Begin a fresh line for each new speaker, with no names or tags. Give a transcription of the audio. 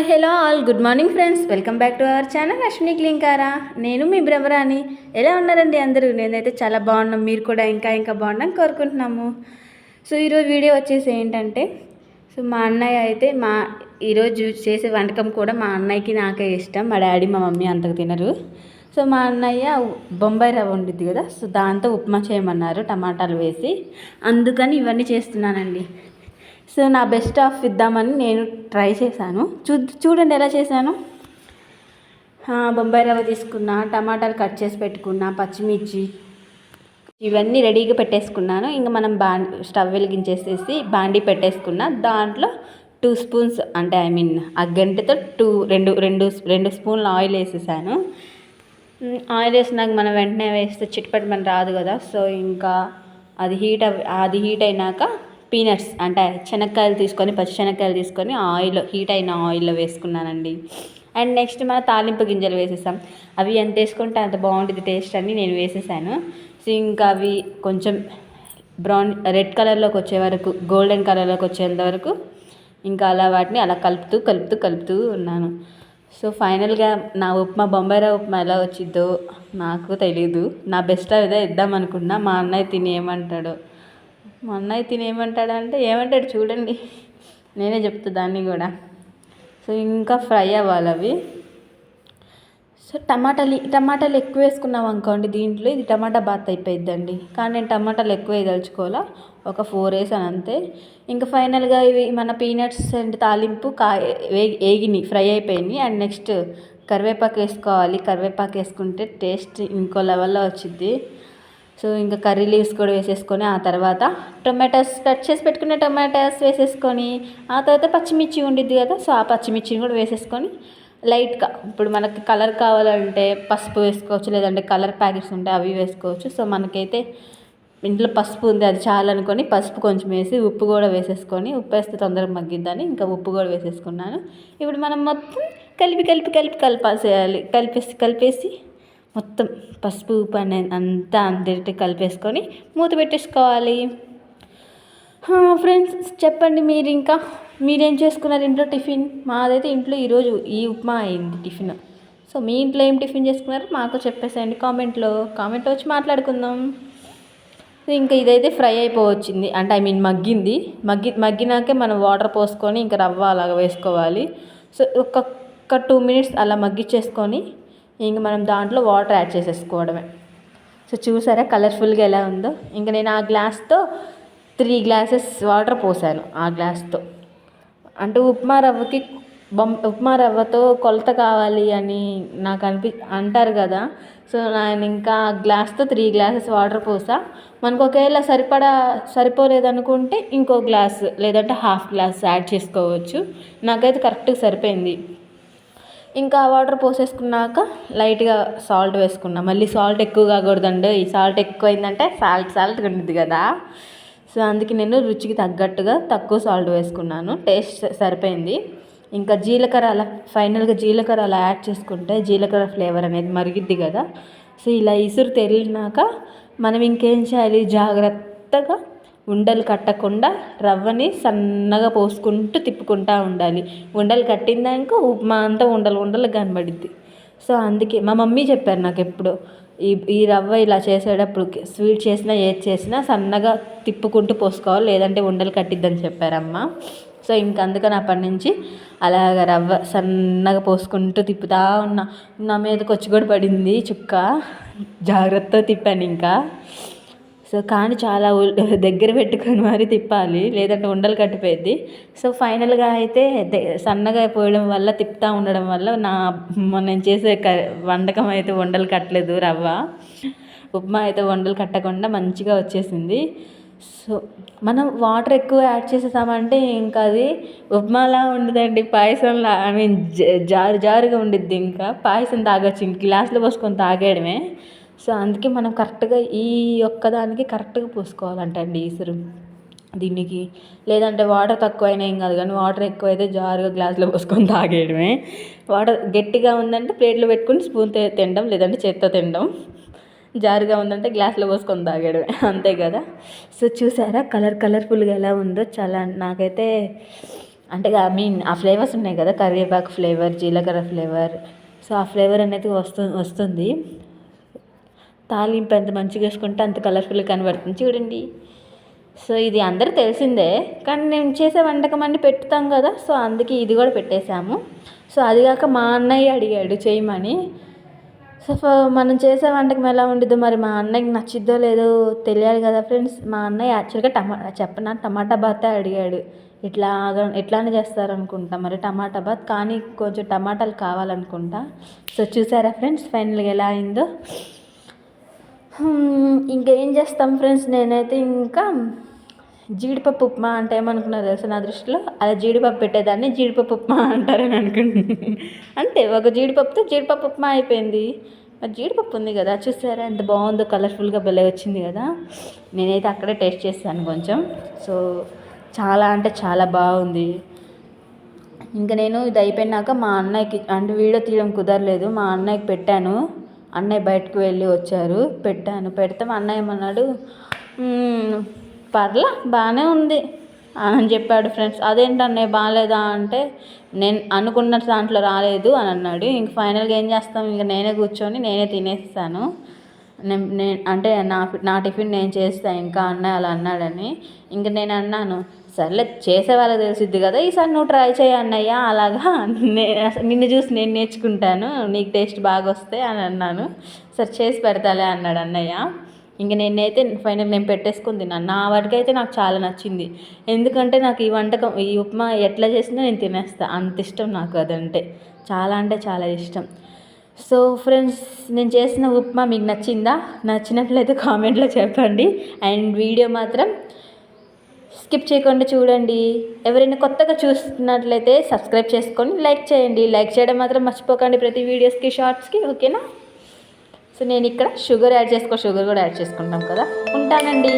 Hi hello all. Good morning friends. Welcome back to our channel Ashwini Klinkaara. నేను మీ భ్రమరాని ఎలా ఉన్నారండి అందరూ? నేనైతే చాలా బాగున్నాం. మీరు కూడా ఇంకా ఇంకా బాగున్నాం కోరుకుంటున్నాము. సో ఈరోజు వీడియో వచ్చేసి ఏంటంటే సో మా అన్నయ్య అయితే మా ఈరోజు చేసే వంటకం కూడా మా అన్నయ్యకి నాకే ఇష్టం. మా డాడీ మా మమ్మీ అంతకు తినరు. సో మా అన్నయ్య బొంబాయి రవ్వ ఉండిద్ది కదా. సో దాంతో ఉప్మా చేయమన్నారు. టమాటాలు వేసి. అందుకని ఇవన్నీ చేస్తున్నానండి. సో నా బెస్ట్ ఆఫ్ ఇద్దామని నేను ట్రై చేశాను. చూ చూడండి ఎలా చేశాను. బొంబాయి రవ్వ తీసుకున్నా టమాటాలు కట్ చేసి పెట్టుకున్నా పచ్చిమిర్చి ఇవన్నీ రెడీగా పెట్టేసుకున్నాను. ఇంకా మనం బా స్టవ్ వెలిగించేసేసి బాండీ పెట్టేసుకున్నా. దాంట్లో టూ స్పూన్స్ అంటే ఐ మీన్ ఆ గంటతో టూ రెండు రెండు రెండు స్పూన్ల ఆయిల్ వేసేసాను. ఆయిల్ వేసినాక మనం వెంటనే వేస్తే చిట్పట్ మన రాదు కదా. సో ఇంకా అది హీట్ అవ్ అది హీట్ అయినాక పీనట్స్ అంటే శనక్కాయలు తీసుకొని పచ్చి శనక్కాయలు తీసుకొని ఆయిల్ హీట్ అయిన ఆయిల్లో వేసుకున్నానండి. అండ్ నెక్స్ట్ మన తాలింపు గింజలు వేసేసాం. అవి ఎంత వేసుకుంటే అంత బాగుంటుంది టేస్ట్ అని నేను వేసేసాను. సో ఇంకా అవి కొంచెం బ్రౌన్ రెడ్ కలర్లోకి వచ్చే వరకు గోల్డెన్ కలర్లోకి వచ్చేంత వరకు ఇంకా అలా వాటిని అలా కలుపుతూ కలుపుతూ కలుపుతూ ఉన్నాను. సో ఫైనల్గా నా ఉప్మా బొంబాయిరా ఉప్మా ఎలా వచ్చిందో నాకు తెలీదు. నా బెస్ట్ అదే ఇద్దాం అనుకున్నా మా అన్నయ్య తిని ఏమంటాడో. మా అన్నయ్య తినేమంటాడంటే ఏమంటాడు అంటే ఏమంటాడు చూడండి. నేనే చెప్తా దాన్ని కూడా. సో ఇంకా ఫ్రై అవ్వాలి అవి. సో టమాటాలు టమాటాలు ఎక్కువ వేసుకున్నాం అనుకోండి దీంట్లో ఇది టమాటా బాత్ అయిపోయిద్దండి. కానీ నేను టమాటాలు ఎక్కువ వేయదలుచుకోవాలా? ఒక ఫోర్ వేసాను అంతే. ఇంకా ఫైనల్గా ఇవి మన పీనట్స్ అండ్ తాలింపు కా వేగినాయి ఫ్రై అయిపోయినాయి. అండ్ నెక్స్ట్ కరివేపాకు వేసుకోవాలి. కరివేపాకు వేసుకుంటే టేస్ట్ ఇంకో లెవెల్లో వచ్చింది సో ఇంకా కర్రీ లీవ్స్ కూడా వేసేసుకొని ఆ తర్వాత టొమాటోస్ కట్ చేసి పెట్టుకున్న టొమాటోస్ వేసేసుకొని ఆ తర్వాత పచ్చిమిర్చి ఉండిద్ది కదా సో ఆ పచ్చిమిర్చిని కూడా వేసేసుకొని లైట్గా ఇప్పుడు మనకి కలర్ కావాలంటే పసుపు వేసుకోవచ్చు లేదంటే కలర్ ప్యాకెట్స్ ఉంటే అవి వేసుకోవచ్చు. సో మనకైతే ఇంట్లో పసుపు ఉంది అది చాలనుకొని పసుపు కొంచెం వేసి ఉప్పు కూడా వేసేసుకొని ఉప్పు వేస్తే తొందరగా మగ్గిద్దని ఇంకా ఉప్పు కూడా వేసేసుకున్నాను. ఇప్పుడు మనం మొత్తం కలిపి కలిపి కలిపి కలిపేసేయాలి కలిపేసి కలిపేసి మొత్తం పసుపు ఉప్పు అనేది అంతా అందరితో కలిపేసుకొని మూత పెట్టేసుకోవాలి. ఫ్రెండ్స్ చెప్పండి మీరు ఇంకా. మీరేం చేసుకున్నారు ఇంట్లో టిఫిన్? మాదైతే ఇంట్లో ఈరోజు ఈ ఉప్మా అయింది టిఫిన్. సో మీ ఇంట్లో ఏం టిఫిన్ చేసుకున్నారు? మాకు చెప్పేసేయండి కామెంట్లో. కామెంట్లో వచ్చి మాట్లాడుకుందాం. ఇంకా ఇదైతే ఫ్రై అయిపోవచ్చింది. అంటే ఐ మీన్ మగ్గింది. మగ్గి మగ్గినాకే మనం వాటర్ పోసుకొని ఇంకా రవ్వ అలాగ వేసుకోవాలి. సో ఒక్కొక్క టూ మినిట్స్ అలా మగ్గిచ్చేసుకొని ఇంక మనం దాంట్లో వాటర్ యాడ్ చేసేసుకోవడమే. సో చూసారా కలర్ఫుల్గా ఎలా ఉందో? ఇంకా నేను ఆ గ్లాస్తో త్రీ గ్లాసెస్ వాటర్ పోసాను ఆ గ్లాస్తో. అంటే ఉప్మా రవ్వకి బొమ్ ఉప్మా రవ్వతో కొలత కావాలి అని నాకు అనిపి అంటారు కదా. సో నేను ఇంకా ఆ గ్లాస్తో త్రీ గ్లాసెస్ వాటర్ పోసా. మనకు ఒకవేళ సరిపడా సరిపోలేదనుకుంటే ఇంకో గ్లాస్ లేదంటే హాఫ్ గ్లాస్ యాడ్ చేసుకోవచ్చు. నాకైతే కరెక్ట్గా సరిపోయింది. ఇంకా వాటర్ పోసేసుకున్నాక లైట్గా సాల్ట్ వేసుకున్నా. మళ్ళీ సాల్ట్ ఎక్కువ కాకూడదండి. ఈ సాల్ట్ ఎక్కువైందంటే సాల్ట్ సాల్ట్ ఉండిద్ది కదా. సో అందుకే నేను రుచికి తగ్గట్టుగా తక్కువ సాల్ట్ వేసుకున్నాను. టేస్ట్ సరిపోయింది. ఇంకా జీలకర్ర అలా ఫైనల్గా జీలకర్ర అలా యాడ్ చేసుకుంటే జీలకర్ర ఫ్లేవర్ అనేది మరిగిద్ది కదా. సో ఇలా ఇసురు తెరిలినాక మనం ఇంకేం చేయాలి? జాగ్రత్తగా ఉండలు కట్టకుండా రవ్వని సన్నగా పోసుకుంటూ తిప్పుకుంటూ ఉండాలి. ఉండలు కట్టిందాక ఉప్మా అంతా ఉండలు ఉండలు కనబడిద్ది. సో అందుకే మా మమ్మీ చెప్పారు నాకు ఎప్పుడు ఈ ఈ రవ్వ ఇలా చేసేటప్పుడు స్వీట్ చేసినా ఏది చేసినా సన్నగా తిప్పుకుంటూ పోసుకోవాలి లేదంటే ఉండలు కట్టిద్దని చెప్పారమ్మ. సో ఇంక అందుకని అప్పటి నుంచి అలాగ రవ్వ సన్నగా పోసుకుంటూ తిప్పుతా ఉన్నా. నా మీదకి వచ్చి కూడా పడింది చుక్క. జాగ్రత్తగా తిప్పాను ఇంకా. సో కానీ చాలా దగ్గర పెట్టుకొని మరి తిప్పాలి. లేదంటే ఉండలు కట్టిపోయింది సో ఫైనల్గా అయితే సన్నగా పోయడం వల్ల తిప్పుతూ ఉండడం వల్ల నా మొన్న నేను చేసే క వంటకం అయితే ఉండలు కట్టలేదు రవ్వ. ఉప్మా అయితే వండలు కట్టకుండా మంచిగా వచ్చేసింది. సో మనం వాటర్ ఎక్కువ యాడ్ చేసేసామంటే ఇంకా అది ఉప్మాలా ఉండదండి పాయసంలా. ఐ మీన్ జారు జారుగా ఉండిద్ది ఇంకా. పాయసం తాగొచ్చు ఇంక గ్లాసులో పోసుకొని తాగేయడమే. సో అందుకే మనం కరెక్ట్గా ఈ ఒక్కదానికి కరెక్ట్గా పోసుకోవాలంటండి ఈసురు దీనికి. లేదంటే వాటర్ తక్కువైనా ఏం కాదు కానీ వాటర్ ఎక్కువైతే జారుగా గ్లాసులో పోసుకొని తాగేయడమే. వాటర్ గట్టిగా ఉందంటే ప్లేట్లో పెట్టుకుని స్పూన్తో తినడం లేదంటే చేత్తో తినడం. జారుగా ఉందంటే గ్లాస్లో పోసుకొని తాగడమే అంతే కదా? సో చూసారా కలర్ కలర్ఫుల్గా ఎలా ఉందో చాలా నాకైతే అంటే ఐ మీన్ ఆ ఫ్లేవర్స్ ఉన్నాయి కదా? కరివేపాకు ఫ్లేవర్ జీలకర్ర ఫ్లేవర్. సో ఆ ఫ్లేవర్ అనేది వస్తు వస్తుంది. తాలింపు ఎంత మంచిగా వేసుకుంటే అంత కలర్ఫుల్గా కనబడుతుంది చూడండి. సో ఇది అందరూ తెలిసిందే కానీ నేను చేసే వంటకం అన్ని పెట్టుతాం కదా సో అందుకే ఇది కూడా పెట్టేశాము. సో అది కాక మా అన్నయ్య అడిగాడు చేయమని. సో మనం చేసే వంటకం ఎలా ఉండిద్దో మరి మా అన్నయ్యకి నచ్చిద్దో లేదో తెలియాలి కదా ఫ్రెండ్స్. మా అన్నయ్య యాక్చువల్గా టమా చెప్పనా టమాటా బాతే అడిగాడు. ఇట్లా ఎట్లానే చేస్తారు అనుకుంటా మరి టమాటా బాత్ కానీ కొంచెం టమాటాలు కావాలనుకుంటా. సో చూసారా ఫ్రెండ్స్ ఫైనల్గా ఎలా అయిందో. ఇంకా ఏం చేస్తాం ఫ్రెండ్స్? నేనైతే ఇంకా జీడిపప్పు ఉప్మా అంటే ఏమనుకున్నా తెలుసా నా దృష్టిలో? అలా జీడిపప్పు పెట్టేదాన్ని జీడిపప్పు ఉప్మా అంటారని అనుకుంటున్నాను అంతే ఒక జీడిపప్పుతో జీడిపప్పు ఉప్మా అయిపోయింది. మరి జీడిపప్పు ఉంది కదా చూసారా? ఎంత బాగుందో కలర్ఫుల్గా భలే వచ్చింది కదా. నేనైతే అక్కడే టేస్ట్ చేశాను కొంచెం. సో చాలా అంటే చాలా బాగుంది. ఇంకా నేను ఇది అయిపోయినాక మా అన్నయ్యకి అంటే వీడియో తీయడం కుదరలేదు. మా అన్నయ్యకి పెట్టాను. అన్నయ్య బయటకు వెళ్ళి వచ్చారు. పెట్టాను. పెడితే. మా అన్నయ్య ఏమన్నాడు పర్లా బాగానే ఉంది అని చెప్పాడు ఫ్రెండ్స్. అదేంటి అన్నయ్య బాగాలేదా అంటే నేను అనుకున్న దాంట్లో రాలేదు అని అన్నాడు. ఇంక ఫైనల్గా ఏం చేస్తాం? ఇంక నేనే కూర్చొని నేనే తినేస్తాను. నేను నేను అంటే నా నా టిఫిన్ నేను చేస్తాను ఇంకా అన్నయ్య అలా అన్నాడని. ఇంక నేను అన్నాను సర్లే చేసే వాళ్ళకి తెలిసిద్ది కదా ఈసారి నువ్వు ట్రై చేయి అన్నయ్య అలాగా నే నిన్ను చూసి నేను నేర్చుకుంటాను నీకు టేస్ట్ బాగా వస్తే అని అన్నాను. సరే చేసి పెడతాలే అన్నాడు అన్నయ్య. ఇంక నేనైతే ఫైనల్ నేను పెట్టేసుకుని తిన్నాను. నా వరకైతే నాకు చాలా నచ్చింది. ఎందుకంటే నాకు ఈ వంటకం ఈ ఉప్మా ఎట్లా చేసినా నేను తినేస్తా. అంత ఇష్టం నాకు అదంటే. చాలా అంటే చాలా ఇష్టం. సో ఫ్రెండ్స్ నేను చేసిన ఉప్మా మీకు నచ్చిందా? నచ్చినట్లయితే కామెంట్లో చెప్పండి. అండ్ వీడియో మాత్రం స్కిప్ చేయకుండా చూడండి. ఎవరైనా కొత్తగా చూస్తున్నట్లయితే సబ్స్క్రైబ్ చేసుకొని లైక్ చేయండి. లైక్ చేయడం మాత్రం మర్చిపోకండి ప్రతి వీడియోస్కి షార్ట్స్కి ఓకేనా? సో నేను ఇక్కడ షుగర్ యాడ్ చేసుకో షుగర్ కూడా యాడ్ చేసుకుంటాం కదా. ఉంటానండి.